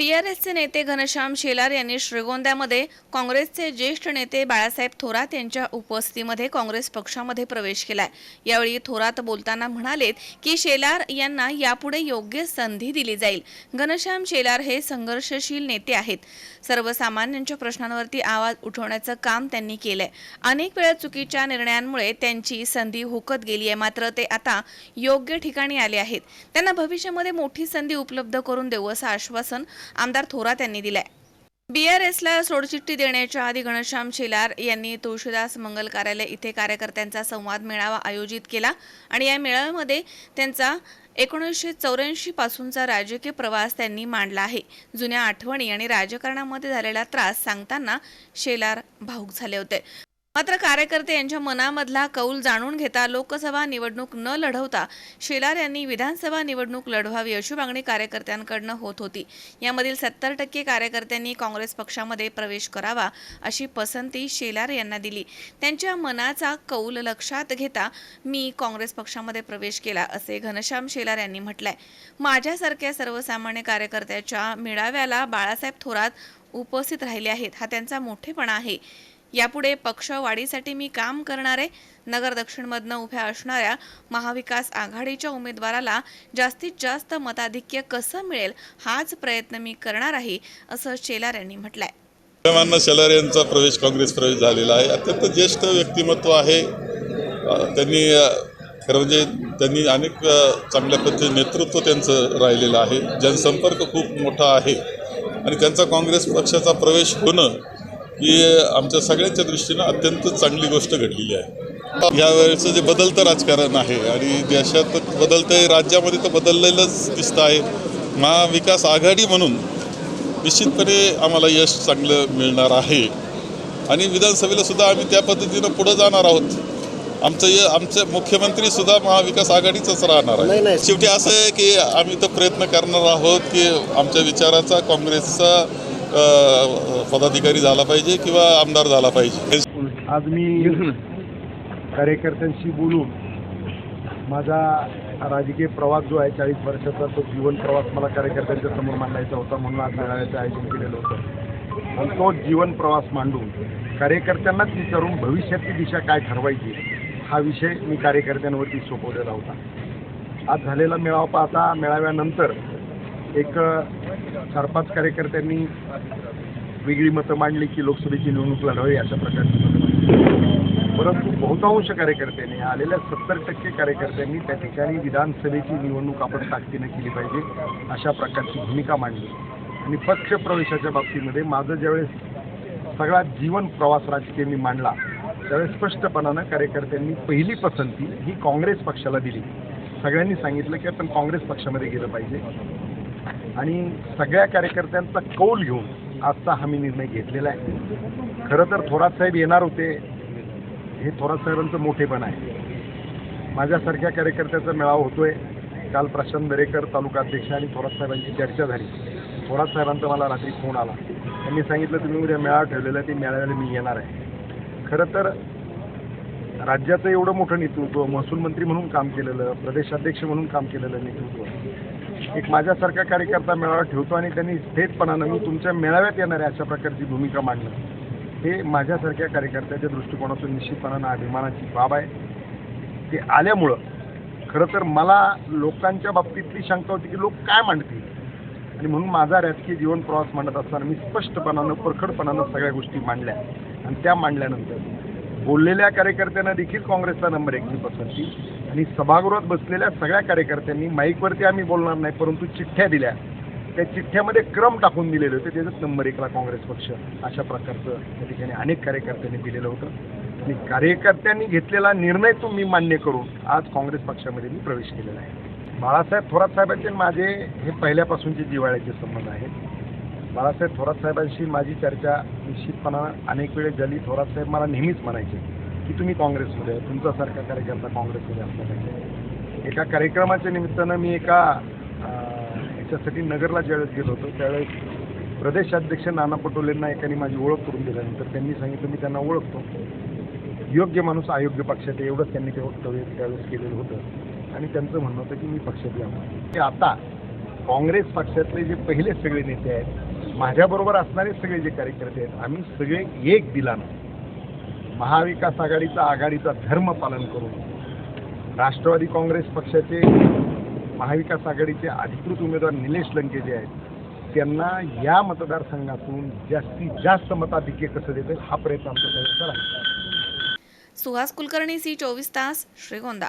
बीआरएसचे नेते घनश्याम शेलार यांनी श्रीगोंद्यामध्ये काँग्रेसचे ज्येष्ठ नेते बाळासाहेब थोरात यांच्या उपस्थितीमध्ये काँग्रेस पक्षामध्ये प्रवेश केलाय. यावेळी थोरात बोलताना म्हणालेत की शेलार यांना यापुढे योग्य संधी दिली जाईल. घनश्याम शेलार हे संघर्षशील नेते आहेत. सर्वसामान्यांच्या प्रश्नांवरती आवाज उठवण्याचं काम त्यांनी केलंय. अनेक वेळा चुकीच्या निर्णयांमुळे त्यांची संधी हुकत गेली आहे मात्र ते आता योग्य ठिकाणी आले आहेत. त्यांना भविष्यामध्ये मोठी संधी उपलब्ध करून देऊ असं आश्वासन आमदार थोरात यांनी आर बीआरएसला सोडचिठ्ठी देण्याच्या आधी घनश्याम शेलार यांनी तुळशीदास मंगल कार्यालय इथे कार्यकर्त्यांचा संवाद मेळावा आयोजित केला आणि या मेळाव्यामध्ये त्यांचा एकोणीसशे चौऱ्याऐंशी पासूनचा राजकीय प्रवास त्यांनी मांडला आहे. जुन्या आठवणी आणि राजकारणामध्ये झालेला त्रास सांगताना शेलार भाऊक झाले होते. मात्र कार्यकर्ते यांच्या मनामधला कौल जाणून घेता लोकसभा निवडणूक न लढवता शेलार यांनी विधानसभा निवडणूक लढवावी अशी मागणी कार्यकर्त्यांकडनं होत होती. यामधील सत्तर टक्के कार्यकर्त्यांनी काँग्रेस पक्षामध्ये प्रवेश करावा अशी पसंती शेलार यांना दिली. त्यांच्या मनाचा कौल लक्षात घेता मी काँग्रेस पक्षामध्ये प्रवेश केला असे घनश्याम शेलार यांनी म्हटलंय. माझ्यासारख्या सर्वसामान्य कार्यकर्त्याच्या मेळाव्याला बाळासाहेब थोरात उपस्थित राहिले आहेत. हा त्यांचा मोठेपणा आहे. यापुढे पक्ष वाढीसाठी मी काम करणारे नगर दक्षिणमधनं उभ्या असणाऱ्या महाविकास आघाडीच्या उमेदवाराला जास्तीत जास्त मताधिक्य कसं मिळेल हाच प्रयत्न मी करणार आहे असं शेलार यांनी म्हटलंय. विद्यमान शेलार यांचा प्रवेश काँग्रेस प्रवेश झालेला आहे. अत्यंत ज्येष्ठ व्यक्तिमत्व आहे. त्यांनी खरं म्हणजे त्यांनी अनेक चांगल्या पद्धतीने नेतृत्व त्यांचं राहिलेलं आहे. जनसंपर्क खूप मोठा आहे. आणि त्यांचा काँग्रेस पक्षाचा प्रवेश होणं ही आमच्या सगळ्यांच्या दृष्टीनं अत्यंत चांगली गोष्ट घडलेली आहे. यावेळेचं जे बदलतं राजकारण आहे आणि देशात बदलतं आहे राज्यामध्ये तर बदललेलंच दिसतं आहे. महाविकास आघाडी म्हणून निश्चितपणे आम्हाला यश चांगलं मिळणार आहे. आणि विधानसभेला सुद्धा आम्ही त्या पद्धतीनं पुढं जाणार आहोत. आमचं य आमचे मुख्यमंत्री सुद्धा महाविकास आघाडीचाच राहणार आहे. शेवटी असं आहे की आम्ही तर प्रयत्न करणार आहोत की आमच्या विचाराचा काँग्रेसचा पदाधिकारी झाला पाहिजे किंवा आमदार झाला पाहिजे? आज मी कार्यकर्त्यांशी बोलून माझा राजकीय प्रवास जो आहे चाळीस वर्षाचा तो जीवन प्रवास मला कार्यकर्त्यांच्या समोर मांडायचा होता म्हणून आज मेळाव्याचं आयोजन केलेलं होतं. आणि तो जीवन प्रवास मांडून कार्यकर्त्यांनाच विचारून भविष्याची दिशा काय ठरवायची हा विषय मी कार्यकर्त्यांवरती सोपवलेला होता. आज झालेला मेळावा पाहता मेळाव्यानंतर एक चार पाच कार्यकर्त्यांनी वेगळी मतं मांडली की लोकसभेची निवडणूक लढवावी अशा प्रकारची मतं परंतु बहुतांश कार्यकर्त्यांनी आलेल्या सत्तर टक्के कार्यकर्त्यांनी त्या ठिकाणी विधानसभेची निवडणूक आपण ताकदीनं केली पाहिजे अशा प्रकारची भूमिका मांडली. आणि पक्ष प्रवेशाच्या बाबतीमध्ये माझं ज्यावेळेस सगळा जीवन प्रवास राजकीय मी मांडला त्यावेळेस स्पष्टपणानं कार्यकर्त्यांनी पहिली पसंती ही काँग्रेस पक्षाला दिली. सगळ्यांनी सांगितलं की आपण काँग्रेस पक्षामध्ये गेलं पाहिजे. आणि सगळ्या कार्यकर्त्यांचा कौल घेऊन आजचा हा मी निर्णय घेतलेला आहे. खरं तर थोरात साहेब येणार होते. हे थोरात साहेबांचं मोठेपण आहे. माझ्यासारख्या कार्यकर्त्याचा मेळावा होतोय. काल प्रशांत दरेकर तालुका अध्यक्ष आणि थोरात साहेबांची चर्चा झाली. थोरात साहेबांचा मला रात्री फोन आला. त्यांनी सांगितलं तुम्ही उद्या मेळावा ठेवलेला आहे, ते मेळाव्याला मी येणार आहे. खरं तर राज्याचं एवढं मोठं नेतृत्व महसूल मंत्री म्हणून काम केलेलं प्रदेशाध्यक्ष म्हणून काम केलेलं नेतृत्व एक माझ्यासारखा कार्यकर्ता मेळावा ठेवतो आणि त्यांनी थेटपणानं मी तुमच्या मेळाव्यात येणार आहे अशा प्रकारची भूमिका मांडणं हे माझ्यासारख्या कार्यकर्त्याच्या दृष्टिकोनातून निश्चितपणानं अभिमानाची बाब आहे. ते आल्यामुळं खरं तर मला लोकांच्या बाबतीतली शंका होती की लोक काय मांडतील आणि म्हणून माझा राजकीय जीवन प्रवास मांडत असताना मी स्पष्टपणानं परखडपणानं सगळ्या गोष्टी मांडल्या. आणि त्या मांडल्यानंतर बोललेल्या कार्यकर्त्यांना देखील काँग्रेसचा नंबर एकची पसंती. आणि सभागृहात बसलेल्या सगळ्या कार्यकर्त्यांनी माईकवरती आम्ही बोलणार नाही परंतु चिठ्ठ्या दिल्या. त्या चिठ्ठ्यामध्ये क्रम टाकून दिलेले होते त्याच्यात नंबर एकला काँग्रेस पक्ष अशा प्रकारचं त्या ठिकाणी अनेक कार्यकर्त्यांनी दिलेलं होतं. आणि कार्यकर्त्यांनी घेतलेला निर्णय तो मी मान्य करून आज काँग्रेस पक्षामध्ये मी प्रवेश केलेला आहे. बाळासाहेब थोरात साहेबांचे माझे हे पहिल्यापासूनचे जिवाळ्याचे संबंध आहेत. बाळासाहेब थोरात साहेबांशी माझी चर्चा निश्चितपणा अनेक वेळेस झाली. थोरात साहेब मला नेहमीच म्हणायचे की तुम्ही काँग्रेसमध्ये आहे तुमच्यासारखा कार्यकर्ता काँग्रेसमध्ये असला पाहिजे. एका कार्यक्रमाच्या निमित्तानं मी एका याच्यासाठी नगरला ज्यावेळेस गेलो होतो त्यावेळेस प्रदेशाध्यक्ष नाना पटोलेंना एकाने माझी ओळख करून दिल्यानंतर त्यांनी सांगितलं मी त्यांना ओळखतो. योग्य माणूस अयोग्य पक्षात आहे एवढंच त्यांनी ते वक्तव्य त्यावेळेस केलेलं होतं. आणि त्यांचं म्हणणं होतं की मी पक्षात यावं ते आता काँग्रेस पक्षातले जे पहिले सगळे नेते आहेत माझ्याबरोबर असणारे सगळे जे कार्यकर्ते आहेत आम्ही सगळे एक दिलानं महाविकास आघाडीचा आघाडीचा धर्म पालन करून राष्ट्रवादी काँग्रेस पक्षाचे महाविकास आघाडीचे अधिकृत उमेदवार निलेश लंके जे आहेत त्यांना या मतदारसंघातून जास्तीत जास्त मताधिक्य कसं देतील हा प्रयत्न आमचा सुहास कुलकर्णी सी चोवीस तास Shrigonda.